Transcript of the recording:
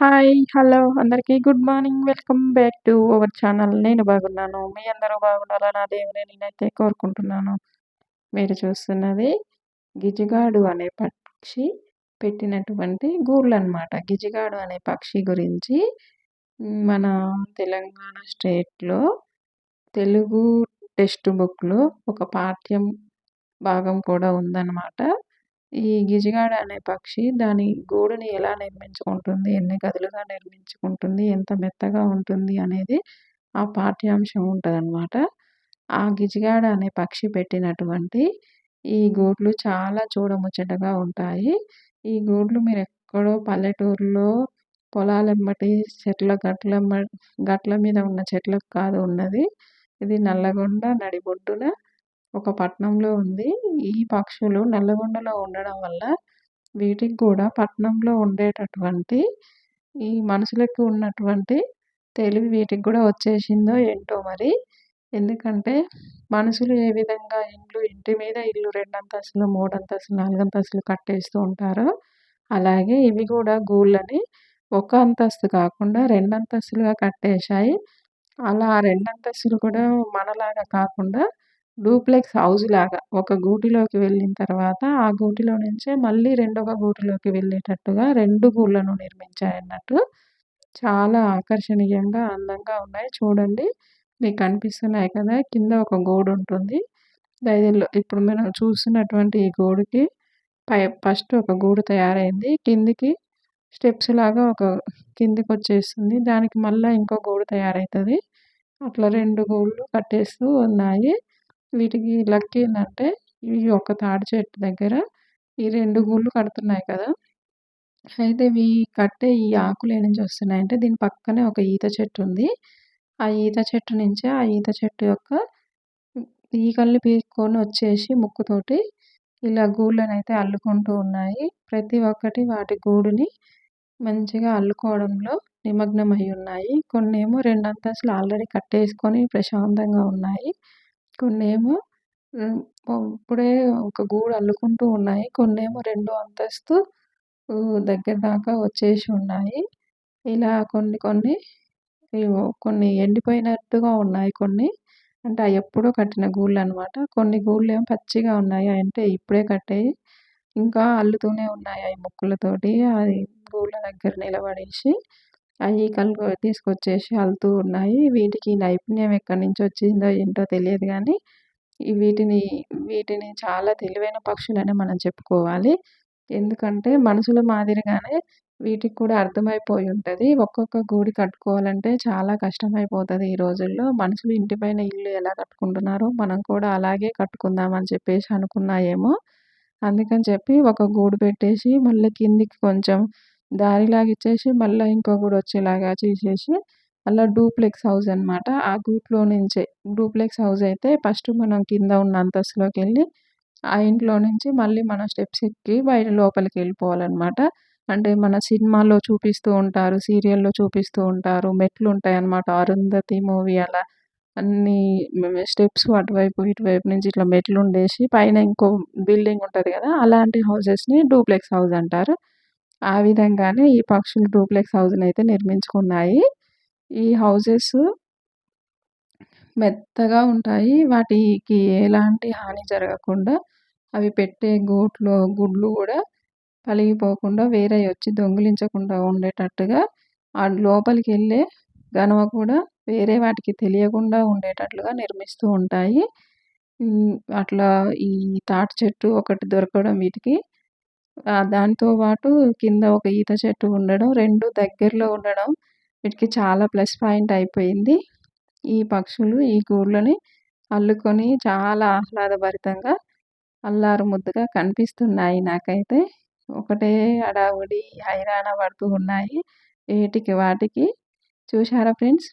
Hi! Hello! అందరికీ good morning. Welcome back to our channel. నేను బాగున్నాను. మీ అందరూ బాగుండాలని నా దేవుని నేనైతే కోరుకుంటున్నాను. మీరు చూస్తున్నది గిజిగాడు అనే పక్షి పెట్టినటువంటి గూళ్ళనమాట. గిజిగాడు అనే పక్షి గురించి మన తెలంగాణ స్టేట్‌లో తెలుగు టెక్స్ట్ బుక్‌లో ఒక పాఠ్యం భాగం కూడా ఉందన్నమాట ఈ గిజిగాడ అనే పక్షి దాని గూడుని ఎలా నిర్మించుకుంటుంది, ఎన్ని గదులుగా నిర్మించుకుంటుంది, ఎంత మెత్తగా ఉంటుంది అనేది ఆ పాఠ్యాంశం ఉంటదనమాట. ఆ గిజిగాడ అనే పక్షి పెట్టినటువంటి ఈ గూడ్లు చాలా చూడముచ్చటగా ఉంటాయి. ఈ గూడ్లు మీరెక్కడో పల్లెటూరులో పొలాలెమ్మటి చెట్ల గట్ల గట్ల మీద ఉన్న చెట్లకు కాదు ఉన్నది. ఇది నల్లగొండ నడిబొడ్డున ఒక పట్నంలో ఉంది. ఈ పక్షులు నల్లగొండలో ఉండడం వల్ల వీటికి కూడా పట్నంలో ఉండేటటువంటి ఈ మనుషులకు ఉన్నటువంటి తెలివి వీటికి కూడా వచ్చేసిందో ఏంటో మరి. ఎందుకంటే మనుషులు ఏ విధంగా ఇండ్లు ఇంటి మీద ఇల్లు రెండంతస్తులు, మూడంతస్తులు, నాలుగంతస్తులు కట్టేస్తూ ఉంటారో అలాగే ఇవి కూడా గూళ్ళని ఒక అంతస్తు కాకుండా రెండంతస్తులుగా కట్టేశాయి. అలా రెండంతస్తులు కూడా మనలాగా కాకుండా డూప్లెక్స్ హౌస్ లాగా ఒక గూటిలోకి వెళ్ళిన తర్వాత ఆ గూటిలో నుంచే మళ్ళీ రెండవ గూటిలోకి వెళ్ళేటట్టుగా రెండు గూళ్ళను నిర్మించాయన్నట్టు. చాలా ఆకర్షణీయంగా, అందంగా ఉన్నాయి. చూడండి. మీకు కనిపిస్తున్నాయి కదా! కింద ఒక గూడుంటుంది. దైదిలో ఇప్పుడు మనం చూస్తున్నటువంటి ఈ గూడుకి పై ఫస్ట్ ఒక గూడు తయారైంది. కిందికి స్టెప్స్ లాగా ఒక కిందికొచ్చేస్తుంది. దానికి మళ్ళీ ఇంకో గూడు తయారవుతుంది అట్లా రెండు గూళ్ళు కట్టేస్తూ ఉన్నాయి. వీటికి లక్ ఏంటంటే ఈ ఒక తాడి చెట్టు దగ్గర ఈ రెండు గూళ్ళు కడుతున్నాయి కదా! అయితే ఇవి కట్టే ఈ ఆకులు ఏ నుంచి వస్తున్నాయంటే దీని పక్కనే ఒక ఈత చెట్టు ఉంది. ఆ ఈత చెట్టు నుంచే ఆ ఈత చెట్టు యొక్క ఈకల్ని పీక్కొని వచ్చేసి ముక్కుతోటి ఇలా గూళ్ళనైతే అల్లుకుంటూ ఉన్నాయి. ప్రతి ఒక్కటి వాటి గూడుని మంచిగా అల్లుకోవడంలో నిమగ్నమై ఉన్నాయి. కొన్ని ఏమో రెండంతస్తులు ఆల్రెడీ కట్టేసుకొని ప్రశాంతంగా ఉన్నాయి. కొన్నేమో ఇప్పుడే ఒక గూడు అల్లుకుంటూ ఉన్నాయి. కొన్నేమో రెండో అంతస్తు దగ్గర దాకా వచ్చేసి ఉన్నాయి. ఇలా కొన్ని కొన్ని కొన్ని ఎండిపోయినట్టుగా ఉన్నాయి కొన్ని. అంటే అయి ఎప్పుడో కట్టిన గూళ్ళనమాట. కొన్ని గూళ్ళేమో పచ్చిగా ఉన్నాయి. అంటే ఇప్పుడే కట్టాయి. ఇంకా అల్లుతూనే ఉన్నాయి అవి ముక్కులతోటి. అది గూళ్ళ దగ్గర నిలబడేసి ఆ ఈకలు తీసుకొచ్చేసి అల్లుతూ ఉన్నాయి. వీటికి నైపుణ్యం ఎక్కడి నుంచి వచ్చిందో ఏంటో తెలియదు కానీ వీటిని వీటిని చాలా తెలివైన పక్షులనే మనం చెప్పుకోవాలి. ఎందుకంటే మనుషుల మాదిరిగానే వీటికి కూడా అర్థమైపోయి ఉంటుంది ఒక్కొక్క గూడి కట్టుకోవాలంటే చాలా కష్టమైపోతుంది ఈ రోజుల్లో. మనుషులు ఇంటి పైన ఇల్లు ఎలా కట్టుకుంటున్నారో మనం కూడా అలాగే కట్టుకుందామని చెప్పేసి అనుకున్నాయేమో. అందుకని చెప్పి ఒక గూడు పెట్టేసి మళ్ళీ కిందికి కొంచెం దారిలాగా ఇచ్చేసి మళ్ళీ ఇంకో కూడా వచ్చేలాగా చేసేసి అలా డూప్లెక్స్ హౌస్ అనమాట. ఆ గూట్లో నుంచే డూప్లెక్స్ హౌస్ అయితే ఫస్ట్ మనం కింద ఉన్న అంతస్తులోకెళ్ళి ఆ ఇంట్లో నుంచి మళ్ళీ మన స్టెప్స్ ఎక్కి బయట లోపలికి వెళ్ళిపోవాలనమాట. అంటే మన సినిమాల్లో చూపిస్తూ ఉంటారు. సీరియల్‌లో చూపిస్తూ ఉంటారు. మెట్లు ఉంటాయన్నమాట. 'అరుంధతి' మూవీ అలా అన్నీ స్టెప్స్ అటువైపు, ఇటువైపు నుంచి ఇట్లా మెట్లు ఉండేసి పైన ఇంకో బిల్డింగ్ ఉంటుంది కదా! అలాంటి హౌసెస్‌ని డూప్లెక్స్ హౌస్ అంటారు. ఆ విధంగానే ఈ పక్షులు డూప్లెక్స్ అయితే నిర్మించుకున్నాయి. ఈ హౌసెస్ మెత్తగా ఉంటాయి. వాటికి ఎలాంటి హాని జరగకుండా అవి పెట్టే గూట్లో గుడ్లు కూడా పలిగిపోకుండా వేరే వచ్చి దొంగిలించకుండా ఉండేటట్టుగా ఆ లోపలికి వెళ్ళే గనవ కూడా వేరే వాటికి తెలియకుండా ఉండేటట్లుగా నిర్మిస్తూ ఉంటాయి. అట్లా ఈ తాటి చెట్టు ఒకటి దొరకడం వీటికి దాంతో పాటు కింద ఒక ఈత చెట్టు ఉండడం రెండు దగ్గరలో ఉండడం వీటికి చాలా ప్లస్ పాయింట్ అయిపోయింది. ఈ పక్షులు ఈ గూళ్ళని అల్లుకొని చాలా ఆహ్లాదభరితంగా అల్లారు ముద్దుగా కనిపిస్తున్నాయి నాకైతే. ఒకటే అడావుడి హైరాణ పడుతూ ఉన్నాయి. ఏటికి వాటికి. చూశారా ఫ్రెండ్స్?